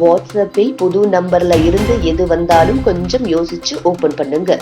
வாட்ஸ்அப்பில் புது நம்பர்ல இருந்து எது வந்தாலும் கொஞ்சம் யோசிச்சு ஓபன் பண்ணுங்க.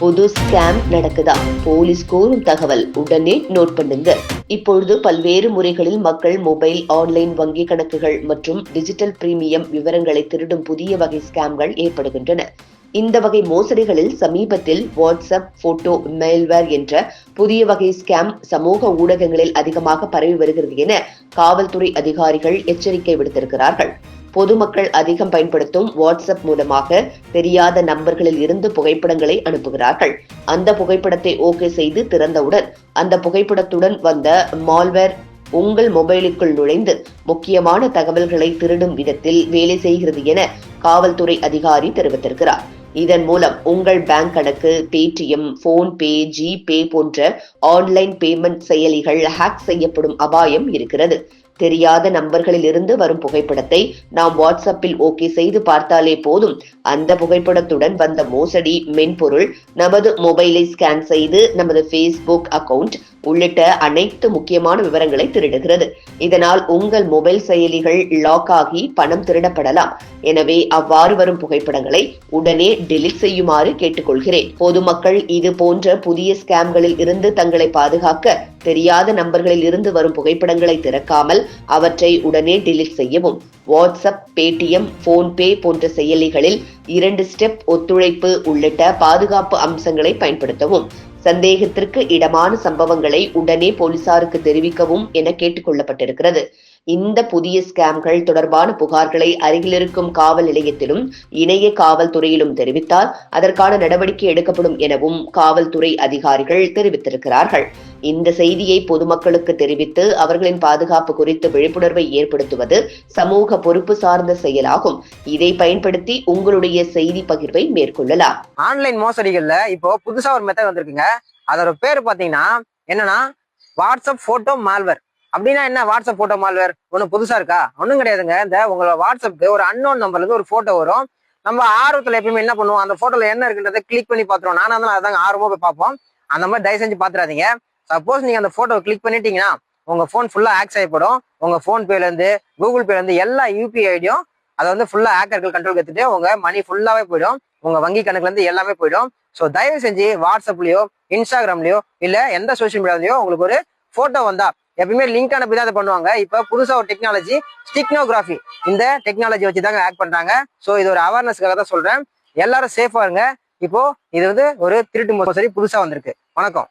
புது ஸ்கேம் நடக்குதா? போலீஸ் கூறும் தகவல். உடனே நோட் பண்ணுங்க. இப்பொழுது பல்வேறு முறைகளில் மக்கள் மொபைல் ஆன்லைன் வங்கி கணக்குகள் மற்றும் டிஜிட்டல் பிரீமியம் விவரங்களை திருடும் புதிய வகை ஸ்கேம்கள் ஏற்படுகின்றன. இந்த வகை மோசடிகளில் சமீபத்தில் வாட்ஸ்அப் போட்டோ மெயில்வேர் என்ற புதிய வகை ஸ்கேம் சமூக ஊடகங்களில் அதிகமாக பரவி வருகிறது என காவல்துறை அதிகாரிகள் எச்சரிக்கை விடுத்திருக்கிறார்கள். பொதுமக்கள் அதிகம் பயன்படுத்தும் வாட்ஸ்அப் மூலமாக தெரியாத நம்பர்களில் இருந்து புகைப்படங்களை அனுப்புகிறார்கள். அந்த புகைப்படத்தை ஓகே செய்து திறந்தவுடன் அந்த புகைப்படத்துடன் வந்த மால்வேர் உங்கள் மொபைலுக்குள் நுழைந்து முக்கியமான தகவல்களை திருடும் விதத்தில் வேலை செய்கிறது என காவல்துறை அதிகாரி தெரிவித்திருக்கிறார். இதன் மூலம் உங்கள் பேங்க் கணக்கு பேடிஎம் போன்பே ஜிபே போன்ற ஆன்லைன் பேமெண்ட் செயலிகள் ஹேக் செய்யப்படும் அபாயம் இருக்கிறது. தெரியாத நம்பர்களில் இருந்து வரும் புகைப்படத்தை நாம் வாட்ஸ்அப்பில் ஓகே செய்து பார்த்தாலே போதும். அந்த புகைப்படத்துடன் வந்த மோசடி மென்பொருள் நமது மொபைலை ஸ்கேன் செய்து நமது ஃபேஸ்புக் அக்கவுண்ட் உள்ளிட்ட அனைத்து முக்கியமான விவரங்களை திருடுகிறது. இதனால் உங்கள் மொபைல் செயலிகள் லாக் ஆகி பணம் திருடப்படலாம். எனவே அவ்வாறு வரும் புகைப்படங்களை உடனே டெலிட் செய்யுமாறு கேட்டுக்கொள்கிறேன். பொதுமக்கள் இது போன்ற புதிய ஸ்கேம்களில் இருந்து தங்களை பாதுகாக்க தெரியாத நம்பர்களில் இருந்து வரும் புகைப்படங்களை திறக்காமல் அவற்றை உடனே டெலிட் செய்யவும். வாட்ஸ்அப் பேடிஎம் போன்பே போன்ற செயலிகளில் இரண்டு ஸ்டெப் ஒத்துழைப்பு உள்ளிட்ட பாதுகாப்பு அம்சங்களை பயன்படுத்தவும். சந்தேகத்திற்கு இடமான சம்பவங்களை உடனே போலீசாருக்கு தெரிவிக்கவும் என கேட்டுக்கொள்ளப்பட்டிருக்கிறது. இந்த புதிய ஸ்கேம்கள் தொடர்பான புகார்களை அருகிலிருக்கும் காவல் நிலையத்திலும் இணைய காவல்துறையிலும் தெரிவித்தால் அதற்கான நடவடிக்கை எடுக்கப்படும் எனவும் காவல்துறை அதிகாரிகள் தெரிவித்திருக்கிறார்கள். இந்த செய்தியை பொதுமக்களுக்கு தெரிவித்து அவர்களின் பாதுகாப்பு குறித்து விழிப்புணர்வை ஏற்படுத்துவது சமூக பொறுப்பு சார்ந்த செயலாகும். இதை பயன்படுத்தி உங்களுடைய செய்தி பகிர்வை மேற்கொள்ளலாம். ஆன்லைன் மோசடிகள்ல இப்போ புதுசா ஒரு மெத்தட் வந்திருக்குங்க. அதோட பேர் பாத்தீங்கன்னா என்னன்னா வாட்ஸ்அப் போட்டோ மால்வர் அப்படின்னா என்ன வாட்ஸ்அப் போட்டோ மால்வேர் ஒன்றும் புதுசா இருக்கா? ஒன்றும் கிடையாதுங்க. இந்த உங்களோட வாட்ஸ்அப்க்கு ஒரு அன்னோன் நம்பர்லேருந்து ஒரு போட்டோ வரும். நம்ம ஆர்வத்தில் எப்பயுமே என்ன பண்ணுவோம்? அந்த ஃபோட்டோவில் என்ன இருக்குன்றதை கிளிக் பண்ணி பார்த்துருவோம். நானும் இருந்தாலும் அதாங்க ஆர்வமாக போய் பார்ப்போம். அந்த மாதிரி தயவு செஞ்சு பார்த்துறாதீங்க. சப்போஸ் நீங்கள் அந்த ஃபோட்டோவை கிளிக் பண்ணிட்டீங்கன்னா உங்கள் ஃபோன் ஃபுல்லாக ஹேக் செய்யப்படும் உங்கள் ஃபோன் கூகுள் பேலேருந்து எல்லா யூபிஐ ஐடியும் அதை வந்து ஃபுல்லாக ஹேக்கர்கள் கண்ட்ரோல் எடுத்துட்டு உங்கள் மணி ஃபுல்லாகவே போயிடும். உங்கள் வங்கி கணக்குலேருந்து எல்லாமே போயிடும். ஸோ தயவு செஞ்சு வாட்ஸ்அப்லையோ இன்ஸ்டாகிராம்லையோ இல்லை எந்த சோஷியல் மீடியாலையோ உங்களுக்கு ஒரு ஃபோட்டோ வந்தால் எப்பயுமே லிங்க் அனுப்பி தான் அதை பண்ணுவாங்க. இப்போ புதுசாக ஒரு டெக்னாலஜி ஸ்டிக்னோகிராஃபி இந்த டெக்னாலஜி வச்சு தாங்க ஆக்ட் பண்ணுறாங்க ஸோ இது ஒரு அவேர்னஸ்க்காக தான் சொல்கிறேன் எல்லாரும் சேஃபாக இருங்க. இப்போ இது வந்து ஒரு திருட்டு மோசடி புதுசாக வந்திருக்கு. வணக்கம்.